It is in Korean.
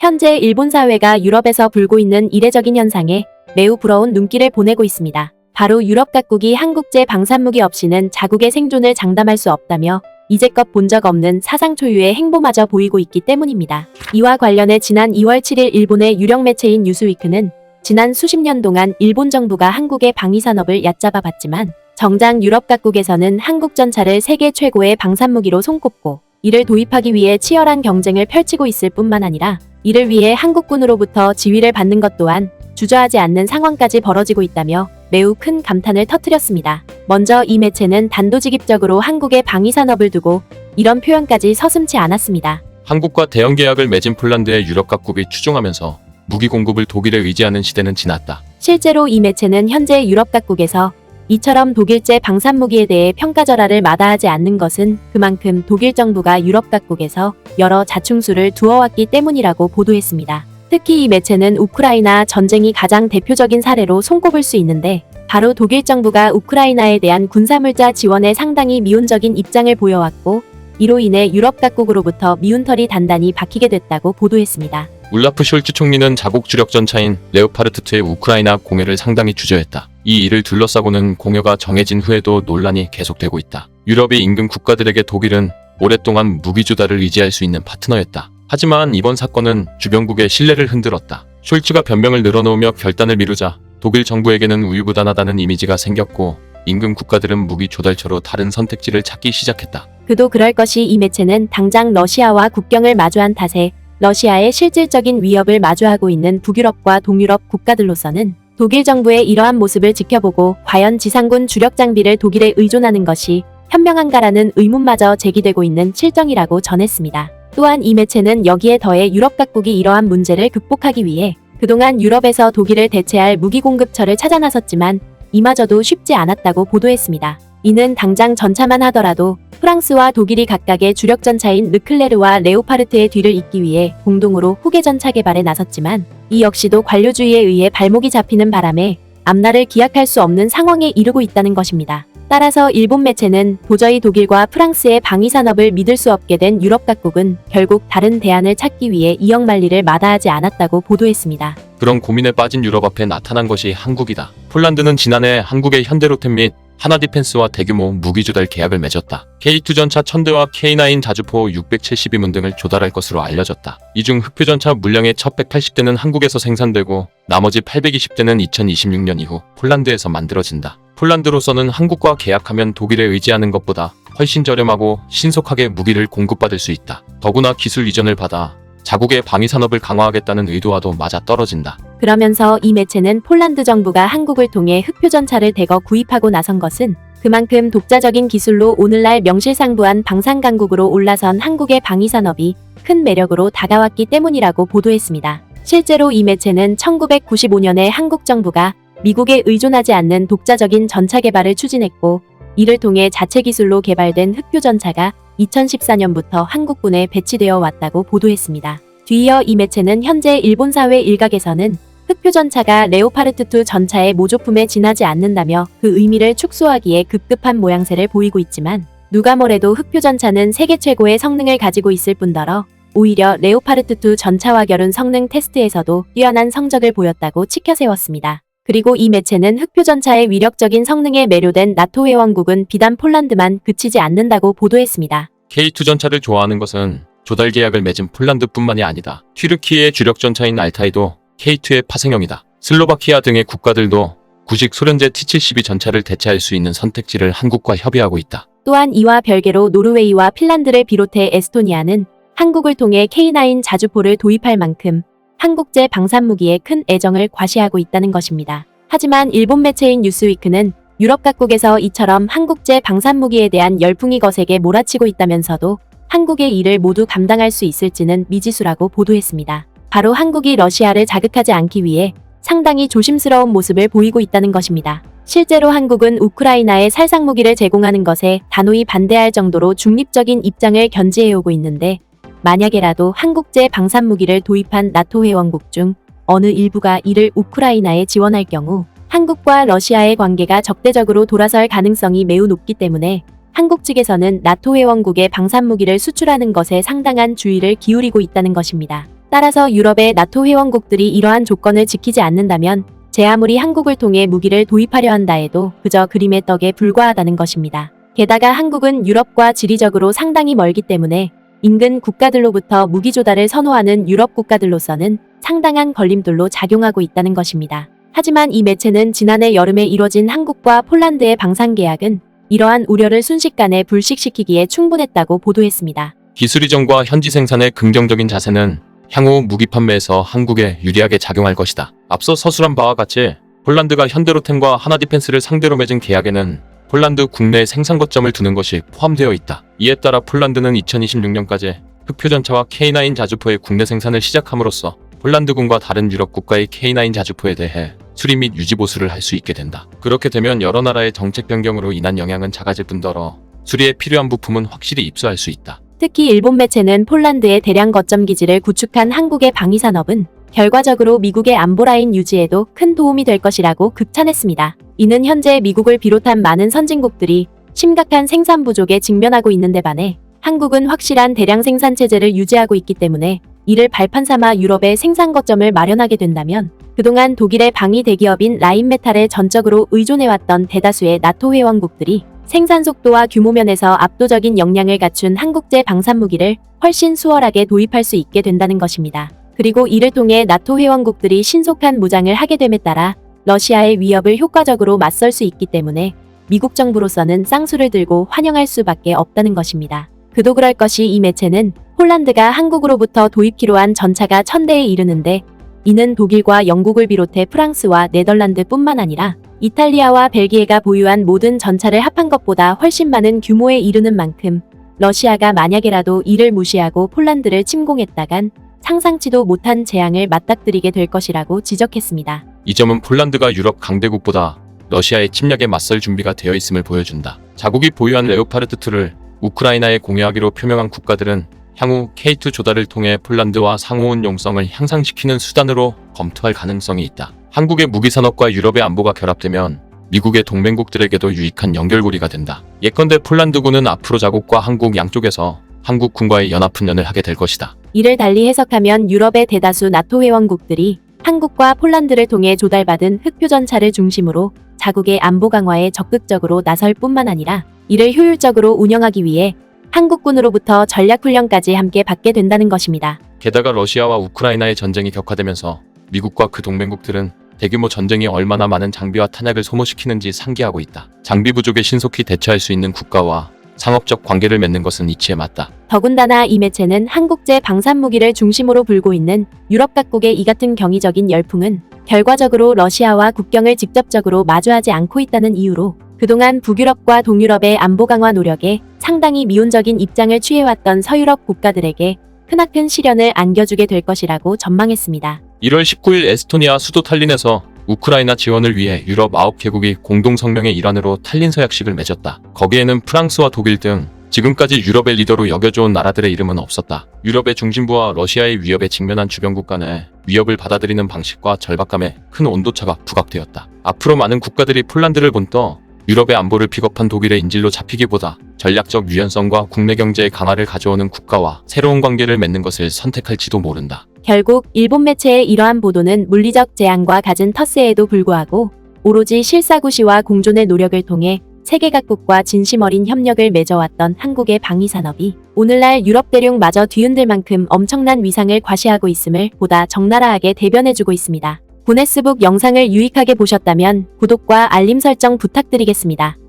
현재 일본 사회가 유럽에서 불고 있는 이례적인 현상에 매우 부러운 눈길을 보내고 있습니다. 바로 유럽 각국이 한국제 방산무기 없이는 자국의 생존을 장담할 수 없다며 이제껏 본 적 없는 사상 초유의 행보마저 보이고 있기 때문입니다. 이와 관련해 지난 2월 7일 일본의 유력 매체인 뉴스위크는 지난 수십 년 동안 일본 정부가 한국의 방위산업을 얕잡아 봤지만 정작 유럽 각국에서는 한국 전차를 세계 최고의 방산무기로 손꼽고 이를 도입하기 위해 치열한 경쟁을 펼치고 있을 뿐만 아니라 이를 위해 한국군으로부터 지휘를 받는 것 또한 주저하지 않는 상황까지 벌어지고 있다며 매우 큰 감탄을 터뜨렸습니다. 먼저 이 매체는 단도직입적으로 한국의 방위산업을 두고 이런 표현까지 서슴지 않았습니다. 한국과 대형 계약을 맺은 폴란드의 유럽 각국이 추종하면서 무기 공급을 독일에 의지하는 시대는 지났다. 실제로 이 매체는 현재 유럽 각국에서 이처럼 독일제 방산무기에 대해 평가절하를 마다하지 않는 것은 그만큼 독일 정부가 유럽 각국에서 여러 자충수를 두어왔기 때문이라고 보도했습니다. 특히 이 매체는 우크라이나 전쟁이 가장 대표적인 사례로 손꼽을 수 있는데 바로 독일 정부가 우크라이나에 대한 군사물자 지원에 상당히 미온적인 입장을 보여왔고 이로 인해 유럽 각국으로부터 미운털이 단단히 박히게 됐다고 보도했습니다. 울라프 숄츠 총리는 자국 주력 전차인 레오파르트2의 우크라이나 공여를 상당히 주저했다. 이 일을 둘러싸고는 공여가 정해진 후에도 논란이 계속되고 있다. 유럽의 인근 국가들에게 독일은 오랫동안 무기 조달을 의지할 수 있는 파트너였다. 하지만 이번 사건은 주변국의 신뢰를 흔들었다. 숄츠가 변명을 늘어놓으며 결단을 미루자 독일 정부에게는 우유부단하다는 이미지가 생겼고 인근 국가들은 무기 조달처로 다른 선택지를 찾기 시작했다. 그도 그럴 것이 이 매체는 당장 러시아와 국경을 마주한 탓에 러시아의 실질적인 위협을 마주하고 있는 북유럽과 동유럽 국가들로서는 독일 정부의 이러한 모습을 지켜보고 과연 지상군 주력 장비를 독일에 의존하는 것이 현명한가라는 의문마저 제기되고 있는 실정이라고 전했습니다. 또한 이 매체는 여기에 더해 유럽 각국이 이러한 문제를 극복하기 위해 그동안 유럽에서 독일을 대체할 무기 공급처를 찾아 나섰지만 이마저도 쉽지 않았다고 보도했습니다. 이는 당장 전차만 하더라도 프랑스와 독일이 각각의 주력 전차인 르클레르와 레오파르트의 뒤를 잇기 위해 공동으로 후계 전차 개발에 나섰지만 이 역시도 관료주의에 의해 발목이 잡히는 바람에 앞날을 기약할 수 없는 상황에 이르고 있다는 것입니다. 따라서 일본 매체는 도저히 독일과 프랑스의 방위 산업을 믿을 수 없게 된 유럽 각국은 결국 다른 대안을 찾기 위해 이역 만리를 마다하지 않았다고 보도했습니다. 그런 고민에 빠진 유럽 앞에 나타난 것이 한국이다. 폴란드는 지난해 한국의 현대로템 및 하나디펜스와 대규모 무기 조달 계약을 맺었다. K2 전차 1000대와 K9 자주포 672문 등을 조달할 것으로 알려졌다. 이 중 흑표 전차 물량의 첫 180대는 한국에서 생산되고 나머지 820대는 2026년 이후 폴란드에서 만들어진다. 폴란드로서는 한국과 계약하면 독일에 의지하는 것보다 훨씬 저렴하고 신속하게 무기를 공급받을 수 있다. 더구나 기술 이전을 받아 자국의 방위 산업을 강화하겠다는 의도와도 맞아 떨어진다. 그러면서 이 매체는 폴란드 정부가 한국을 통해 흑표 전차를 대거 구입하고 나선 것은 그만큼 독자적인 기술로 오늘날 명실상부한 방산 강국으로 올라선 한국의 방위 산업이 큰 매력으로 다가왔기 때문이라고 보도했습니다. 실제로 이 매체는 1995년에 한국 정부가 미국에 의존하지 않는 독자적인 전차 개발을 추진했고 이를 통해 자체 기술로 개발된 흑표 전차가 2014년부터 한국군에 배치되어 왔다고 보도했습니다. 뒤이어 이 매체는 현재 일본 사회 일각에서는 흑표 전차가 레오파르트2 전차의 모조품에 지나지 않는다며 그 의미를 축소하기에 급급한 모양새를 보이고 있지만 누가 뭐래도 흑표 전차는 세계 최고의 성능을 가지고 있을 뿐더러 오히려 레오파르트2 전차와 결은 성능 테스트에서도 뛰어난 성적을 보였다고 치켜세웠습니다. 그리고 이 매체는 흑표 전차의 위력적인 성능에 매료된 나토 회원국은 비단 폴란드만 그치지 않는다고 보도했습니다. K2 전차를 좋아하는 것은 조달 계약을 맺은 폴란드뿐만이 아니다. 튀르키의 주력 전차인 알타이도 K2의 파생형이다. 슬로바키아 등의 국가들도 구식 소련제 T-72 전차를 대체할 수 있는 선택지를 한국과 협의하고 있다. 또한 이와 별개로 노르웨이와 핀란드를 비롯해 에스토니아는 한국을 통해 K9 자주포를 도입할 만큼 한국제 방산무기에 큰 애정을 과시하고 있다는 것입니다. 하지만 일본 매체인 뉴스위크는 유럽 각국에서 이처럼 한국제 방산무기에 대한 열풍이 거세게 몰아치고 있다면서도 한국의 일을 모두 감당할 수 있을지는 미지수라고 보도했습니다. 바로 한국이 러시아를 자극하지 않기 위해 상당히 조심스러운 모습을 보이고 있다는 것입니다. 실제로 한국은 우크라이나에 살상무기를 제공하는 것에 단호히 반대할 정도로 중립적인 입장을 견지해오고 있는데 만약에라도 한국제 방산무기를 도입한 나토 회원국 중 어느 일부가 이를 우크라이나에 지원할 경우 한국과 러시아의 관계가 적대적으로 돌아설 가능성이 매우 높기 때문에 한국 측에서는 나토 회원국의 방산무기를 수출하는 것에 상당한 주의를 기울이고 있다는 것입니다. 따라서 유럽의 나토 회원국들이 이러한 조건을 지키지 않는다면 제 아무리 한국을 통해 무기를 도입하려 한다 해도 그저 그림의 떡에 불과하다는 것입니다. 게다가 한국은 유럽과 지리적으로 상당히 멀기 때문에 인근 국가들로부터 무기 조달을 선호하는 유럽 국가들로서는 상당한 걸림돌로 작용하고 있다는 것입니다. 하지만 이 매체는 지난해 여름에 이뤄진 한국과 폴란드의 방산 계약은 이러한 우려를 순식간에 불식시키기에 충분했다고 보도했습니다. 기술 이전과 현지 생산의 긍정적인 자세는 향후 무기 판매에서 한국에 유리하게 작용할 것이다. 앞서 서술한 바와 같이 폴란드가 현대로템과 하나디펜스를 상대로 맺은 계약에는 폴란드 국내 생산 거점을 두는 것이 포함되어 있다. 이에 따라 폴란드는 2026년까지 흑표전차와 K9 자주포의 국내 생산을 시작함으로써 폴란드군과 다른 유럽 국가의 K9 자주포에 대해 수리 및 유지 보수를 할 수 있게 된다. 그렇게 되면 여러 나라의 정책 변경으로 인한 영향은 작아질 뿐더러 수리에 필요한 부품은 확실히 입수할 수 있다. 특히 일본 매체는 폴란드의 대량 거점 기지를 구축한 한국의 방위 산업은 결과적으로 미국의 안보 라인 유지에도 큰 도움이 될 것이라고 극찬했습니다. 이는 현재 미국을 비롯한 많은 선진국들이 심각한 생산 부족에 직면하고 있는 데 반해 한국은 확실한 대량 생산 체제를 유지하고 있기 때문에 이를 발판 삼아 유럽의 생산 거점을 마련하게 된다면 그동안 독일의 방위 대기업인 라인메탈에 전적으로 의존해왔던 대다수의 나토 회원국들이 생산 속도와 규모 면에서 압도적인 역량을 갖춘 한국제 방산 무기를 훨씬 수월하게 도입할 수 있게 된다는 것입니다. 그리고 이를 통해 나토 회원국들이 신속한 무장을 하게 됨에 따라 러시아의 위협을 효과적으로 맞설 수 있기 때문에 미국 정부로서는 쌍수를 들고 환영할 수밖에 없다는 것입니다. 그도 그럴 것이 이 매체는 폴란드가 한국으로부터 도입키로 한 전차가 천대에 이르는데 이는 독일과 영국을 비롯해 프랑스와 네덜란드뿐만 아니라 이탈리아와 벨기에가 보유한 모든 전차를 합한 것보다 훨씬 많은 규모에 이르는 만큼 러시아가 만약에라도 이를 무시하고 폴란드를 침공했다간 상상치도 못한 재앙을 맞닥뜨리게 될 것이라고 지적했습니다. 이 점은 폴란드가 유럽 강대국보다 러시아의 침략에 맞설 준비가 되어 있음을 보여준다. 자국이 보유한 레오파르트 2를 우크라이나에 공유하기로 표명한 국가들은 향후 K2 조달을 통해 폴란드와 상호운 용성을 향상시키는 수단으로 검토할 가능성이 있다. 한국의 무기 산업과 유럽의 안보가 결합되면 미국의 동맹국들에게도 유익한 연결고리가 된다. 예컨대 폴란드군은 앞으로 자국과 한국 양쪽에서 한국군과의 연합훈련을 하게 될 것이다. 이를 달리 해석하면 유럽의 대다수 나토 회원국들이 한국과 폴란드를 통해 조달받은 흑표전차를 중심으로 자국의 안보 강화에 적극적으로 나설 뿐만 아니라 이를 효율적으로 운영하기 위해 한국군으로부터 전략훈련까지 함께 받게 된다는 것입니다. 게다가 러시아와 우크라이나의 전쟁이 격화되면서 미국과 그 동맹국들은 대규모 전쟁이 얼마나 많은 장비와 탄약을 소모시키는지 상기하고 있다. 장비 부족에 신속히 대처할 수 있는 국가와 상업적 관계를 맺는 것은 이치에 맞다. 더군다나 이 매체는 한국제 방산 무기를 중심으로 불고 있는 유럽 각국의 이 같은 경이적인 열풍은 결과적으로 러시아와 국경을 직접적으로 마주하지 않고 있다는 이유로 그동안 북유럽과 동유럽의 안보 강화 노력에 상당히 미온적인 입장을 취해왔던 서유럽 국가들에게 크나큰 시련을 안겨주게 될 것이라고 전망했습니다. 1월 19일 에스토니아 수도 탈린에서 우크라이나 지원을 위해 유럽 9개국이 공동 성명의 일환으로 탈린 서약식을 맺었다. 거기에는 프랑스와 독일 등 지금까지 유럽의 리더로 여겨져온 나라들의 이름은 없었다. 유럽의 중심부와 러시아의 위협에 직면한 주변국 간의 위협을 받아들이는 방식과 절박감에 큰 온도차가 부각되었다. 앞으로 많은 국가들이 폴란드를 본떠 유럽의 안보를 픽업한 독일의 인질로 잡히기보다 전략적 유연성과 국내 경제의 강화를 가져오는 국가와 새로운 관계를 맺는 것을 선택할지도 모른다. 결국 일본 매체의 이러한 보도는 물리적 재앙과 갖은 텃세에도 불구하고 오로지 실사구시와 공존의 노력을 통해 세계 각국과 진심 어린 협력을 맺어왔던 한국의 방위 산업이 오늘날 유럽 대륙마저 뒤흔들 만큼 엄청난 위상을 과시하고 있음을 보다 적나라하게 대변해주고 있습니다. 구네스북 영상을 유익하게 보셨다면 구독과 알림 설정 부탁드리겠습니다.